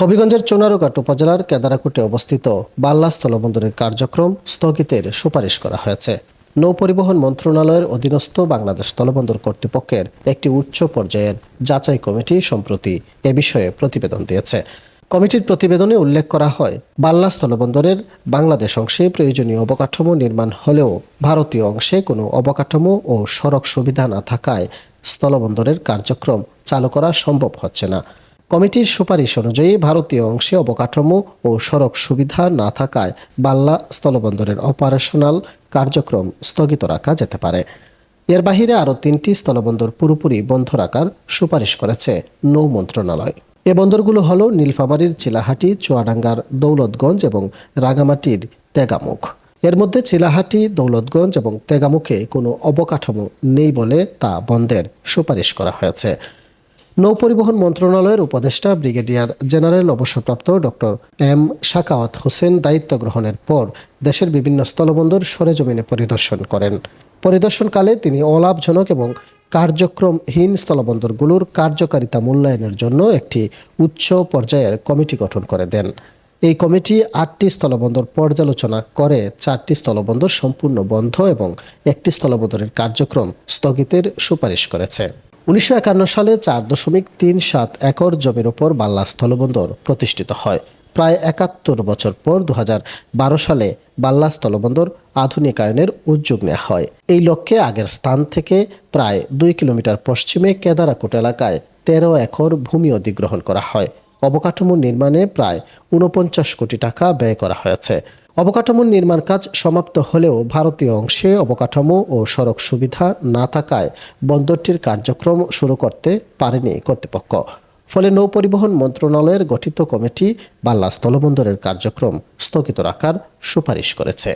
হবিগঞ্জের চুনারুঘাট উপজেলার কেদারাকুটে অবস্থিত বাল্লা স্থলবন্দরের কার্যক্রম স্থগিতের সুপারিশ করা হয়েছে। নৌ পরিবহন মন্ত্রণালয়ের অধীনস্থ বাংলাদেশ স্থলবন্দর কর্তৃপক্ষের একটি উচ্চ পর্যায়ের যাচাই কমিটি সম্প্রতি এ বিষয়ে প্রতিবেদন দিয়েছে। কমিটির প্রতিবেদনে উল্লেখ করা হয় বাল্লা স্থলবন্দরের বাংলাদেশ অংশে প্রয়োজনীয় অবকাঠামো নির্মাণ হলেও ভারতীয় অংশে কোনো অবকাঠামো ও সড়ক সুবিধা না থাকায় স্থলবন্দরের কার্যক্রম চালু করা সম্ভব হচ্ছে না। কমিটির সুপারিশ অনুযায়ী ভারতীয় অংশে অবকাঠামো ও সড়ক সুবিধা না থাকায় বাল্লা স্থলবন্দরের অপারেশনাল কার্যক্রম স্থগিত রাখা যেতে পারে। এর বাহিরে আরও তিনটি স্থলবন্দর পুরোপুরি বন্ধ রাখার সুপারিশ করেছে নৌ মন্ত্রণালয়। এ বন্দরগুলো হল নীলফামারীর চিলাহাটি, চুয়াডাঙ্গার দৌলতগঞ্জ এবং রাঙামাটির তেগামুখ। এর মধ্যে চিলাহাটি, দৌলতগঞ্জ এবং তেগামুখে কোনো অবকাঠামো নেই বলে তা বন্ধের সুপারিশ করা হয়েছে। নৌ পরিবহন মন্ত্রণালয়ের উপদেষ্টা ব্রিগেডিয়ার জেনারেল অবসরপ্রাপ্ত ডক্টর এম শাকাওয়াত হোসেন দায়িত্ব গ্রহণের পর দেশের বিভিন্ন স্থলবন্দর সরেজমিনে পরিদর্শন করেন। পরিদর্শনকালে তিনি অলাভজনক এবং কার্যক্রমহীন স্থলবন্দরগুলোর কার্যকারিতা মূল্যায়নের জন্য একটি উচ্চ পর্যায়ের কমিটি গঠন করে দেন। এই কমিটি আটটি স্থলবন্দর পর্যালোচনা করে, চারটি স্থলবন্দর সম্পূর্ণ বন্ধ এবং একটি স্থলবন্দরের কার্যক্রম স্থগিতের সুপারিশ করেছে। উনিশশো একান্ন সালে চার দশমিক তিন সাত একর জমির ওপর বাল্লা স্থলবন্দর প্রতিষ্ঠিত হয়। প্রায় একাত্তর বছর পর দু সালে বাল্লা স্থলবন্দর আধুনিকায়নের উদ্যোগ নেওয়া হয়। এই লক্ষ্যে আগের স্থান থেকে প্রায় দুই কিলোমিটার পশ্চিমে কেদারাকোট এলাকায় তেরো একর ভূমি অধিগ্রহণ করা হয়। অবকাঠামো নির্মাণে প্রায় উনপঞ্চাশ কোটি টাকা ব্যয় করা হয়েছে। অবকাঠামোর নির্মাণ কাজ সমাপ্ত হলেও ভারতীয় অংশে অবকাঠামো ও সড়ক সুবিধা না থাকায় বন্দরটির কার্যক্রম শুরু করতে পারেনি কর্তৃপক্ষ। ফলে নৌ পরিবহন মন্ত্রণালয়ের গঠিত কমিটি বাল্লা স্থলবন্দরের কার্যক্রম স্থগিত রাখার সুপারিশ করেছে।